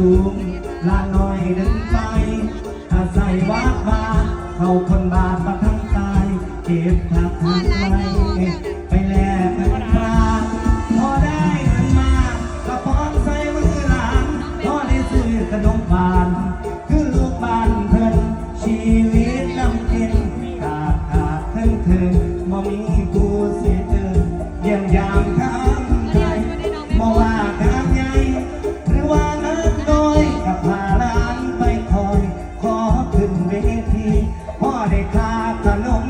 สูงลาหน้อยเดินไปอาศัยวัดบาเข้าคนบาปประทังตาย เก็บผักหักไว้ไปแลกเงินตราพอได้เงินมาก็พร้อมใส่มือหลานพอได้ซื้อขนมบานคือลูกบ้านเพิ่นชีวิตลำเค็นขาดขาดถึงถึงบ่มีกูเสิเจอเยี่ยมยามข้า เวทีพ่อได้ค่าขนม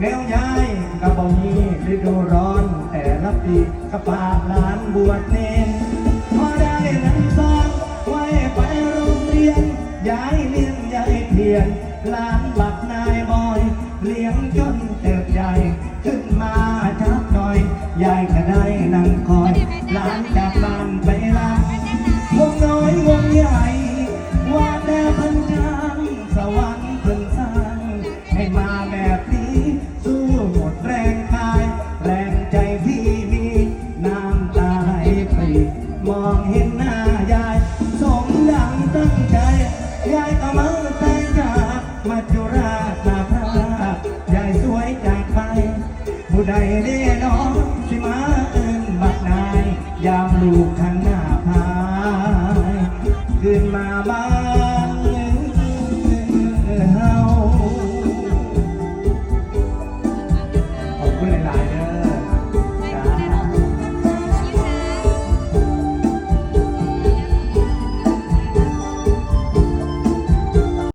แนวย้ายกับบ่มีฤดูร้อนแต่ละปีกับพาหลานบวชเนนพอได้เงินซองไว้ไปโรงเรียนย้ายเลี้ยงย้ายเพียนหลานบักนายบอยเลี้ยงจนเติบใหญ่ขึ้นมาชักหน่อยยายก็ได้นั่งคอย มาเที่ราชาพระราชยายสวยจากไป ผู้ใดเน่นองสิมาเอิ้นบักนาย ยามลูกขันหน้าพายขึ้นมาบ้านเฮาขอบคุณหลายๆนะ